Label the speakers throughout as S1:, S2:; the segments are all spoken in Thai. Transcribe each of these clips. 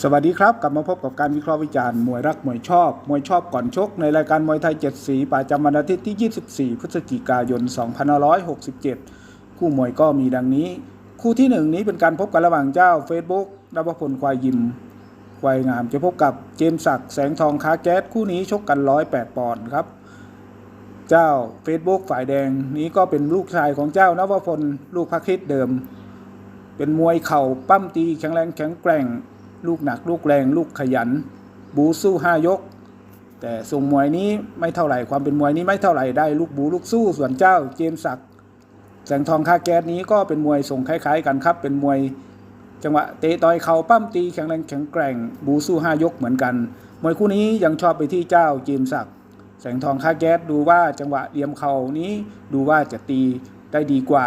S1: สวัสดีครับกลับมาพบกับการวิเคราะห์วิจารณ์มวยรักมวยชอบ มวยชอบก่อนชก ในรายการมวยไทย 7 สีประจำวันอาทิตย์ที่ 24 พฤศจิกายน 2567 คู่มวยก็มีดังนี้ คู่ที่ 1 นี้เป็นการพบกันระหว่างเจ้า Facebook นวพลควายยิม ควายงามจะพบกับเจมส์ศักดิ์แสงทองค้าแก๊สคู่นี้ชกกัน 108 ปอนด์ครับ เจ้า Facebook ฝ่ายแดงนี้ก็เป็นลูกชายของเจ้านวพลลูกพักคิดเดิม เป็นมวยเข่าปั้มตีแข็งแรงแข็งแกร่ง ลูกหนักลูกแรงลูกขยัน บูสู้ห้ายก แต่ทรงมวยนี้ไม่เท่าไหร่ความเป็นมวยนี้ไม่เท่าไหร่ได้ลูกบูลูกสู้ส่วนเจ้าเจมสักแสงทองค่าแก๊สนี้ก็เป็นมวยทรงคล้าย ๆ กันครับ เป็นมวยจังหวะเตะต่อยเข่าปั้มตีแข็งแรงแข็งแกร่งบูสู้ห้ายกเหมือนกัน มวยคู่นี้ยังชอบไปที่เจ้าเจมสักแสงทองค่าแก๊สดูว่าจังหวะเลียมเข่านี้ดูว่าจะตีได้ดีกว่า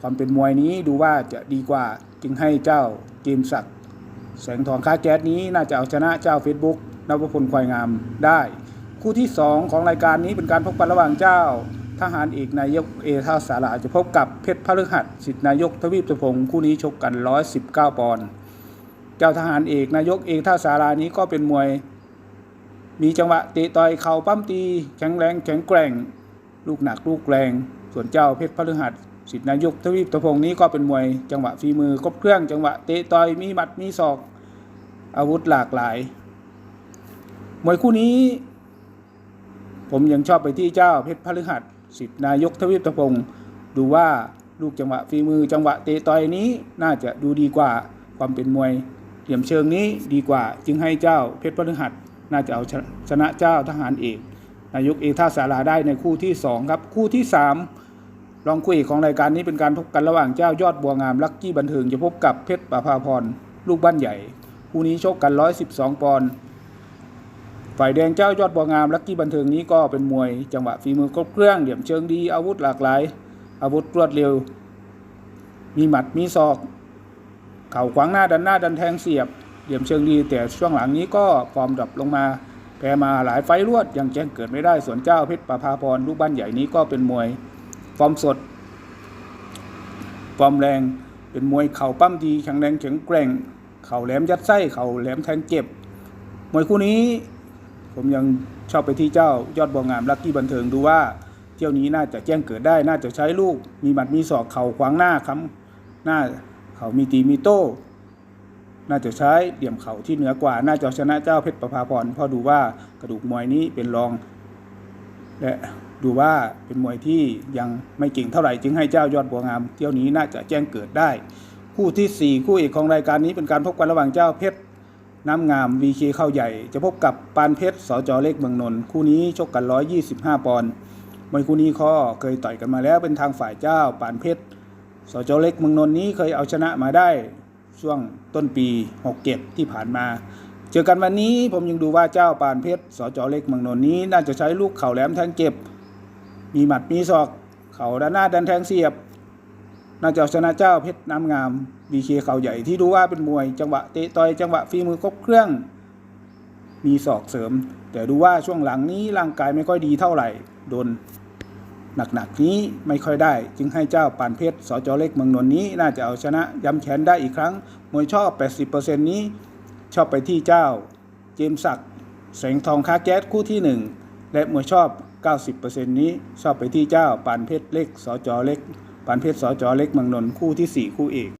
S1: ความเป็นมวยนี้ดูว่าจะดีกว่าจึงให้เจ้าเจมส์ศักดิ แสงทองค่าแก๊สนี้น่าจะเอาชนะเจ้า Facebook นวพลควายงามได้ คู่ที่ 2 ของรายการนี้เป็นการพบกันระหว่างเจ้า ทหารเอกนายกเอท่าสาราจะพบกับเพชรพฤหัสสิทธินายกทวีปสุพงศ์คู่นี้ชกกัน 119 ปอนด์เจ้าทหารเอกนายกเอกท่าสารานี้ก็เป็นมวย มีจังหวะเตะต่อยเข่าปั้มตี แข็งแรงแข็งแกร่ง ลูกหนักลูกแรง ส่วนเจ้าเพชรพฤหัส สิทธินายกทวีปตะพงนี้ก็เป็นมวยจังหวะฝีมือครบเครื่องจังหวะเตะต่อยมีหมัดมีศอก อาวุธหลากหลาย มวยคู่นี้ ผมยังชอบไปที่เจ้าเพชรพฤหัสสิทธินายกทวีปตะพงดูว่าลูกจังหวะฝีมือจังหวะเตะต่อยนี้น่าจะดูดีกว่าความเป็นมวยเหลี่ยมเชิงนี้ดีกว่า จึงให้เจ้าเพชรพฤหัสน่าจะเอาชชนะเจ้าทหารเอกนายกเอกท่าสาราได้ในคู่ที่สองครับ คู่ที่สาม รองคู่เอกของรายการนี้เป็นการพบกันระหว่างเจ้ายอดบัวงามลักกี้บันเทิงจะพบกับเพชรประภาพรลูกบ้านใหญ่คู่นี้ชกกัน 112 ปอนด์ฝ่ายแดงเจ้ายอดบัวงามลักกี้บันเทิงนี้ก็เป็นมวย จังหวะฝีมือครบเครื่องเหลี่ยมเชิงดีอาวุธหลากหลาย อาวุธรวดเร็ว มีหมัดมีศอก เข่าขวางหน้าดันหน้าดันแทงเสียบ เหลี่ยมเชิงดีแต่ช่วงหลังนี้ก็ฟอร์มดรอปลงมาแพ้มาหลายไฟรวดยังแจ้งเกิดไม่ได้ส่วนเจ้าเพชรประภาพรลูกบ้านใหญ่นี้ก็เป็นมวย ฟอร์มสด ฟอร์มแรง เป็นมวยเข่าปั้มดีแข็งแรงแข็งแกร่ง เข่าแหลมยัดไส้ เข่าแหลมแทงเจ็บ มวยคู่นี้ผมยังชอบไปที่เจ้ายอดบองงามลักกี้บันเทิงดูว่าเที่ยวนี้น่าจะแจ้งเกิดได้ น่าจะใช้ลูก มีหมัดมีศอกเข่าขวางหน้าค้ำหน้าเข่ามีตีมีโต้ น่าจะใช้เหลี่ยมเข่าที่เหนือกว่า น่าจะชนะเจ้าเพชรประภาพรเพราะดูว่ากระดูกมวยนี้เป็นรอง และดูว่าเป็นมวยที่ยังไม่เก่งเท่าไหร่จึงให้เจ้ายอดบัวงามเที่ยวนี้น่าจะแจ้งเกิดได้ คู่ที่ 4 คู่เอกของรายการนี้เป็นการพบกันระหว่างเจ้าเพชรน้ำงาม VK เข้าใหญ่ จะพบกับปานเพชรสจเล็กเมืองนนท์คู่นี้ชกกัน 125 ปอนด์มวยคู่นี้ข้อเคยต่อยกันมาแล้วเป็นทางฝ่ายเจ้าปานเพชรสจเล็กเมืองนนท์นี้เคยเอาชนะมาได้ช่วงต้นปี 67 ที่ผ่านมา จอกันวันนี้ผมยังดูว่าเจ้าปานเพชรสจเล็กเมืองนนนี้ น่าจะใช้ลูกเข่าแหลมแทงเก็บ มีหมัดมีศอก เข่าด้านหน้าดันแทงเสียบ น่าจะเอาชนะเจ้าเพชรน้ำงามบีเคเข่าใหญ่ที่ดูว่าเป็นมวยจังหวะเตะต่อยจังหวะฝีมือครบเครื่อง มีศอกเสริม แต่ดูว่าช่วงหลังนี้ร่างกายไม่ค่อยดีเท่าไหร่โดนหนักๆนี้ไม่ค่อยได้ จึงให้เจ้าปานเพชรสจเล็กเมืองนนนี้ น่าจะเอาชนะย้ำแขนได้อีกครั้งมวยชอบ 80%นี้ ชอบไปที่เจ้า เจมส์ศักดิ์แสงทองค้าแก๊สคู่ที่ 1 และมวยชอบ 90%นี้ชอบไปที่เจ้าปานเพชรเล็กสจเล็กปานเพชรสจเล็กเมืองนนท์คู่ที่ 4 คู่เอก